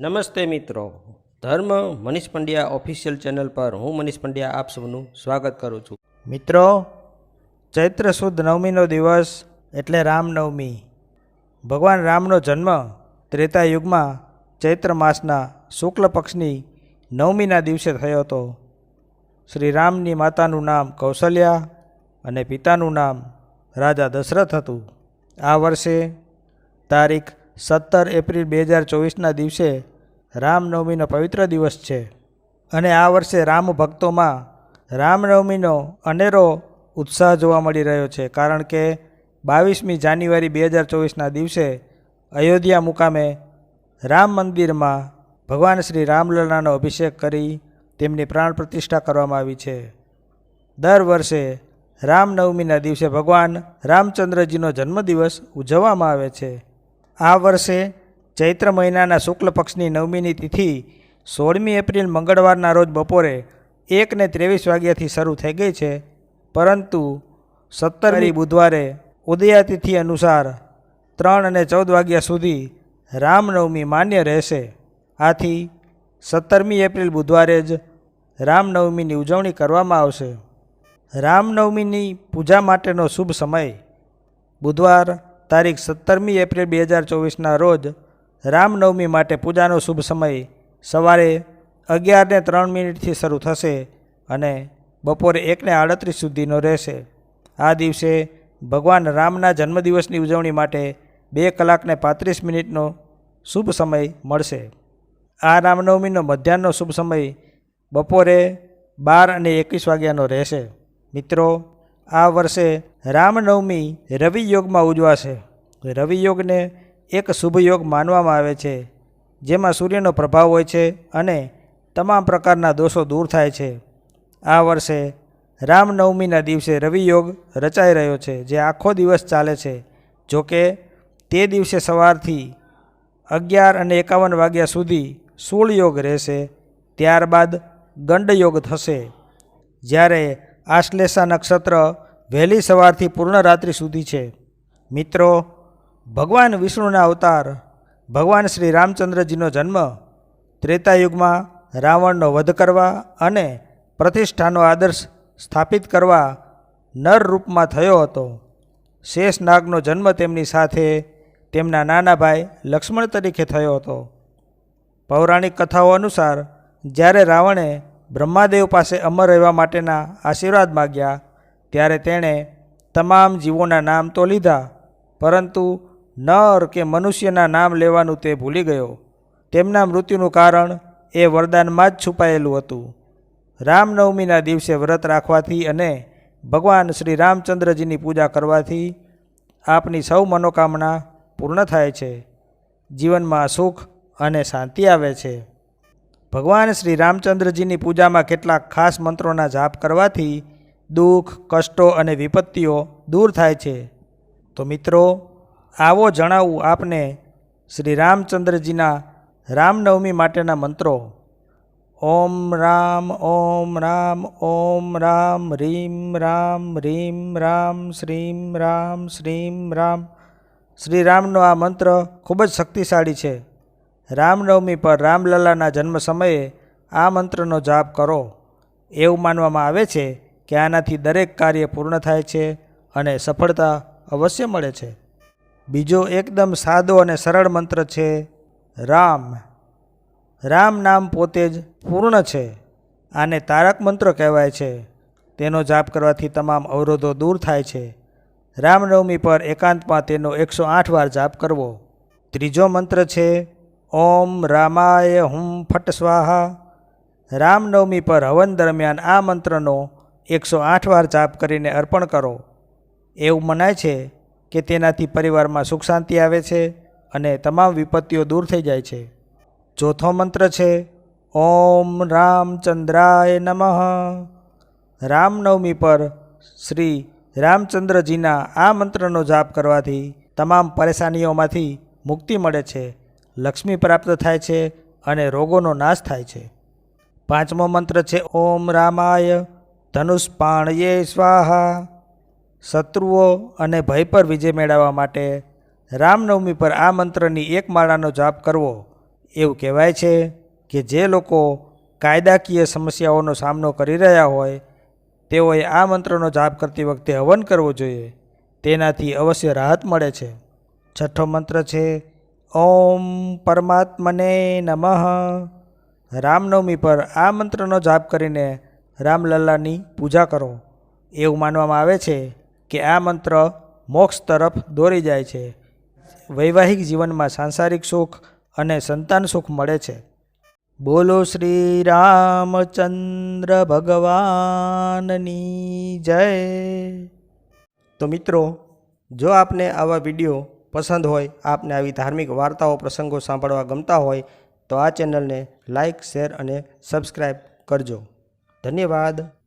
નમસ્તે મિત્રો. ધર્મ મનીષ પંડ્યા ઓફિશિયલ ચેનલ પર હું મનીષ પંડ્યા આપ સૌનું સ્વાગત કરું છું. મિત્રો, ચૈત્ર સુદ નવમીનો દિવસ એટલે રામનવમી. ભગવાન રામનો જન્મ ત્રેતા યુગમાં ચૈત્ર માસના શુક્લ પક્ષની નવમીના દિવસે થયો હતો. શ્રી રામની માતાનું નામ કૌશલ્યા અને પિતાનું નામ રાજા દશરથ હતું. આ વર્ષે તારીખ સત્તર એપ્રિલ બે હજાર ચોવીસના દિવસે રામનવમીનો પવિત્ર દિવસ છે. અને આ વર્ષે રામ ભક્તોમાં રામનવમીનો અનેરો ઉત્સાહ જોવા મળી રહ્યો છે. કારણ કે બાવીસમી જાન્યુઆરી બે હજાર ચોવીસના દિવસે અયોધ્યા મુકામે રામ મંદિરમાં ભગવાન શ્રી રામલલાનો અભિષેક કરી તેમની પ્રાણ પ્રતિષ્ઠા કરવામાં આવી છે. દર વર્ષે રામનવમીના દિવસે ભગવાન રામચંદ્રજીનો જન્મદિવસ ઉજવવામાં આવે છે. આ વર્ષે ચૈત્ર મહિનાના શુક્લ પક્ષની નવમીની તિથિ સોળમી એપ્રિલ મંગળવારના રોજ બપોરે એકને ત્રેવીસ વાગ્યાથી શરૂ થઈ ગઈ છે. પરંતુ સત્તરમી બુધવારે ઉદયાતિથિ અનુસાર ત્રણ અને ચૌદ વાગ્યા સુધી રામનવમી માન્ય રહેશે. આથી સત્તરમી એપ્રિલ બુધવારે જ રામનવમીની ઉજવણી કરવામાં આવશે. રામનવમીની પૂજા માટેનો શુભ સમય બુધવાર તારીખ સત્તરમી એપ્રિલ બે હજાર ચોવીસના રોજ રામનવમી માટે પૂજાનો શુભ સમય સવારે અગિયારને ત્રણ મિનિટથી શરૂ થશે અને બપોરે એકને આડત્રીસ સુધીનો રહેશે. આ દિવસે ભગવાન રામના જન્મદિવસની ઉજવણી માટે બે કલાકને પાંત્રીસ મિનિટનો શુભ સમય મળશે. આ રામનવમીનો મધ્યાહનનો શુભ સમય બપોરે બાર અને એકવીસ વાગ્યાનો રહેશે. મિત્રો, આ વર્ષે રામનવમી રવિ યોગમાં ઉજવાશે. રવિ યોગને એક શુભ યોગ માનવામાં આવે છે, જેમાં સૂર્યનો પ્રભાવ હોય છે અને તમામ પ્રકારના દોષો દૂર થાય છે. આ વર્ષે રામનવમીના દિવસે રવિ યોગ રચાઈ રહ્યો છે, જે આખો દિવસ ચાલે છે. જોકે તે દિવસે સવારથી અગિયાર અને એકાવન વાગ્યા સુધી સૂળયોગ રહેશે, ત્યારબાદ ગંડ યોગ થશે. જ્યારે આશ્લેષા નક્ષત્ર વહેલી સવારથી પૂર્ણ રાત્રિ સુધી છે. મિત્રો, ભગવાન વિષ્ણુના અવતાર, ભગવાન શ્રી રામચંદ્રજીનો જન્મ, ત્રેતાયુગમાં રાવણનો વધ કરવા અને પ્રતિષ્ઠાનો આદર્શ સ્થાપિત કરવા નર રૂપમાં થયો હતો. શેષનાગનો જન્મ તેમની સાથે તેમના નાના ભાઈ લક્ષ્મણ તરીકે થયો હતો. પૌરાણિક કથાઓ અનુસાર, જ્યારે રાવણે બ્રહ્માદેવ પાસે અમર રહેવા માટેના આશીર્વાદ માગ્યા ત્યારે તેણે તમામ જીવોના નામ તો લીધા, પરંતુ નર કે મનુષ્યના નામ લેવાનું તે ભૂલી ગયો. તેમના મૃત્યુનું કારણ એ વરદાનમાં જ છુપાયેલું હતું. રામનવમીના દિવસે વ્રત રાખવાથી અને ભગવાન શ્રી રામચંદ્રજીની પૂજા કરવાથી આપની સૌ મનોકામના પૂર્ણ થાય છે. જીવનમાં સુખ અને શાંતિ આવે છે. ભગવાન શ્રી રામચંદ્રજીની પૂજામાં કેટલાક ખાસ મંત્રોના જાપ કરવાથી દુઃખ, કષ્ટો અને વિપત્તિઓ દૂર થાય છે. તો મિત્રો, આવો જણાવું આપને શ્રી રામચંદ્રજીના રામનવમી માટેના મંત્રો. ઓમ રામ ઓમ રામ ઓમ રામ, રીમ રામ રીમ રામ, શ્રીમ રામ શ્રીમ રામ. શ્રી રામનો આ મંત્ર ખૂબ જ શક્તિશાળી છે. રામનવમી પર રામલલાના જન્મ સમયે આ મંત્રનો જાપ કરો. એવું માનવામાં આવે છે કે આનાથી દરેક કાર્ય પૂર્ણ થાય છે અને સફળતા અવશ્ય મળે છે. બીજો એકદમ સાદો અને સરળ મંત્ર છે, રામ. રામ નામ પોતે જ પૂર્ણ છે. આને તારક મંત્ર કહેવાય છે. તેનો જાપ કરવાથી તમામ અવરોધો દૂર થાય છે. રામનવમી પર એકાંતમાં તેનો એકસો આઠ વાર જાપ કરવો. ત્રીજો મંત્ર છે, ઓમ રામાય હુમ ફટ સ્વાહા. રામનવમી પર હવન દરમિયાન આ મંત્રનો એકસો આઠ વાર જાપ કરીને અર્પણ કરો. એવું મનાય છે કે તેનાથી પરિવારમાં સુખ શાંતિ આવે છે અને તમામ વિપત્તિઓ દૂર થઈ જાય છે. ચોથો મંત્ર છે, ઓમ રામચંદ્રાય નમઃ. રામનવમી પર શ્રી રામચંદ્રજીના આ મંત્રનો જાપ કરવાથી તમામ પરેશાનીઓમાંથી મુક્તિ મળે છે, લક્ષ્મી પ્રાપ્ત થાય છે અને રોગોનો નાશ થાય છે. પાંચમો મંત્ર છે, ઓમ રામાય. ધનુષ્પાણયે સ્વાહા. શત્રુઓ અને ભય પર વિજય મેળવવા માટે રામનવમી પર આ મંત્રની એક માળાનો જાપ કરવો એવું કહેવાય છે કે જે લોકો કાયદાકીય સમસ્યાઓનો સામનો કરી રહ્યા હોય, તેઓએ આ મંત્રનો જાપ કરતી વખતે હવન કરવો જોઈએ. તેનાથી અવશ્ય રાહત મળે છે. છઠ્ઠો મંત્ર છે, ઓમ પરમાત્મને નમઃ. રામનવમી પર આ મંત્રનો જાપ કરીને રામલલ્લાની પૂજા કરો. એવું માનવામાં આવે છે કે આ મંત્ર મોક્ષ તરફ દોરી જાય છે. વૈવાહિક જીવનમાં સાંસારિક સુખ અને સંતાન સુખ મળે છે. બોલો શ્રી રામચંદ્ર ભગવાનની જય. તો મિત્રો, જો આપને આવા વીડિયો પસંદ હોય, આપને આવી ધાર્મિક વાર્તાઓ, પ્રસંગો સાંભળવા ગમતા હોય, તો આ ચેનલને લાઈક, શેર અને સબસ્ક્રાઈબ કરજો. ધન્યવાદ.